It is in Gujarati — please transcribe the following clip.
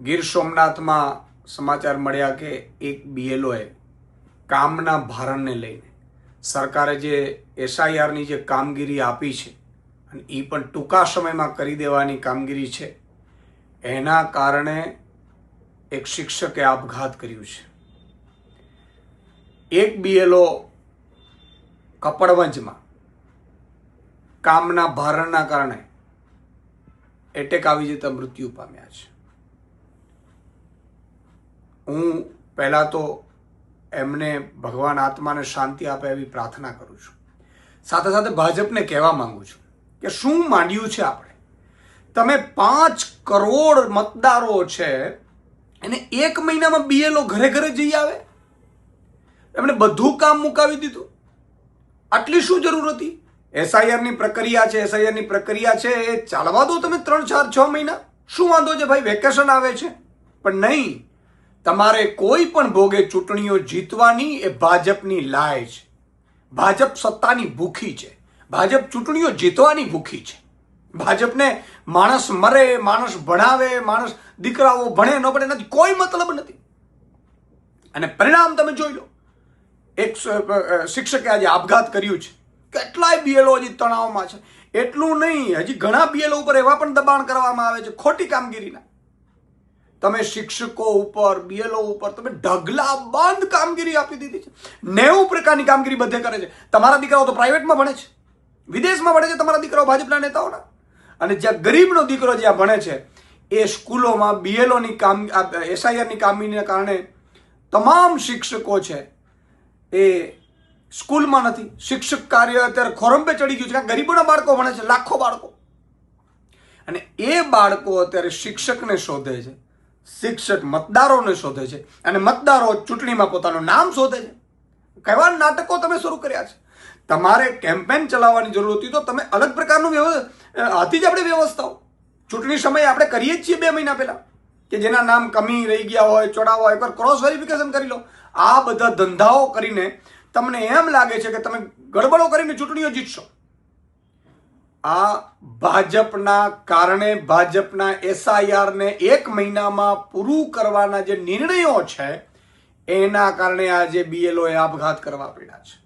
ગીર સોમનાથમાં સમાચાર મળ્યા કે એક બીએલઓએ કામના ભારણને લઈને સરકારે જે એસઆઈઆરની જે કામગીરી આપી છે અને એ પણ ટૂંકા સમયમાં કરી દેવાની કામગીરી છે, એના કારણે એક શિક્ષકે આપઘાત કર્યું છે. એક બીએલઓ કપડવંજમાં કામના ભારણના કારણે એટેક આવી જતા મૃત્યુ પામ્યા છે. હું પહેલાં તો એમને ભગવાન આત્માને શાંતિ આપે એવી પ્રાર્થના કરું છું. સાથે સાથે ભાજપને કહેવા માંગુ છું કે શું માંડ્યું છે આપણે? તમે પાંચ કરોડ મતદારો છે, એને એક મહિનામાં બીએલઓ ઘરે ઘરે જઈ આવે? એમણે બધું કામ મુકાવી દીધું? આટલી શું જરૂર હતી? એસઆઈઆરની પ્રક્રિયા છે એસઆઈઆરની પ્રક્રિયા છે, એ ચાલવા દો તમે ત્રણ ચાર છ મહિના. શું વાંધો છે ભાઈ? વેકેશન આવે છે. પણ નહીં. તમારે કોઈ પણ ભોગે ચૂંટણીઓ જીતવાની એ ભાજપની લાય છે. ભાજપ સત્તાની ભૂખી છે. ભાજપ ચૂંટણીઓ જીતવાની ભૂખી છે. ભાજપને માણસ મરે, માણસ ભણાવે, માણસ દીકરાઓ ભણે, ન ભણે નથી કોઈ મતલબ નથી. અને પરિણામ તમે જોઈ લો. એક શિક્ષકે આજે આપઘાત કર્યું છે. કેટલાય બીએલઓ હજી તણાવમાં છે. એટલું નહીં, હજી ઘણા બીએલઓ ઉપર એવા પણ દબાણ કરવામાં આવે છે, ખોટી કામગીરીના. તમે શિક્ષકો ઉપર, બીએલઓ ઉપર તમે ઢગલા બંધ કામગીરી આપી દીધી છે. નેવું પ્રકારની કામગીરી બધે કરે છે. તમારા દીકરાઓ તો પ્રાઇવેટમાં ભણે છે. વિદેશમાં ભણે છે તમારા દીકરાઓ ભાજપના નેતાઓના. અને જ્યાં ગરીબનો દીકરો જ્યાં ભણે છે, એ સ્કૂલોમાં બીએલઓની કામ એસઆઈઆરની કામગીરીના કારણે તમામ શિક્ષકો છે, એ સ્કૂલમાં નથી. શિક્ષક કાર્ય અત્યારે ખોરંબે ચડી ગયું છે ગરીબોના બાળકો ભણે છે, લાખો બાળકો. અને એ બાળકો અત્યારે શિક્ષકને શોધે છે. શિક્ષક મતદારોને શોધે છે અને મતદારો ચૂંટણીમાં પોતાનું નામ શોધે છે. કેવા નાટકો તમે શરૂ કર્યા છે? તમારે કેમ્પેન ચલાવવાની જરૂર હતી તો તમે અલગ પ્રકારનું હતી જ આપણે વ્યવસ્થાઓ. ચૂંટણી સમયે આપણે કરીએ જ છીએ બે મહિના પહેલાં. કે જેના નામ કમી રહી ગયા હોય, ચોડાવા હોય, એકવાર ક્રોસ વેરિફિકેશન કરી લો. આ બધા ધંધાઓ કરીને તમને એમ લાગે છે કે તમે ગડબડો કરીને ચૂંટણીઓ જીતશો. આ ભાજપના કારણે ભાજપના એસઆઈઆરને એક મહિનામાં પૂરું કરવાના જે નિર્ણયો છે, એના કારણે આજે બીએલઓએ આપઘાત કરવા પડ્યા છે.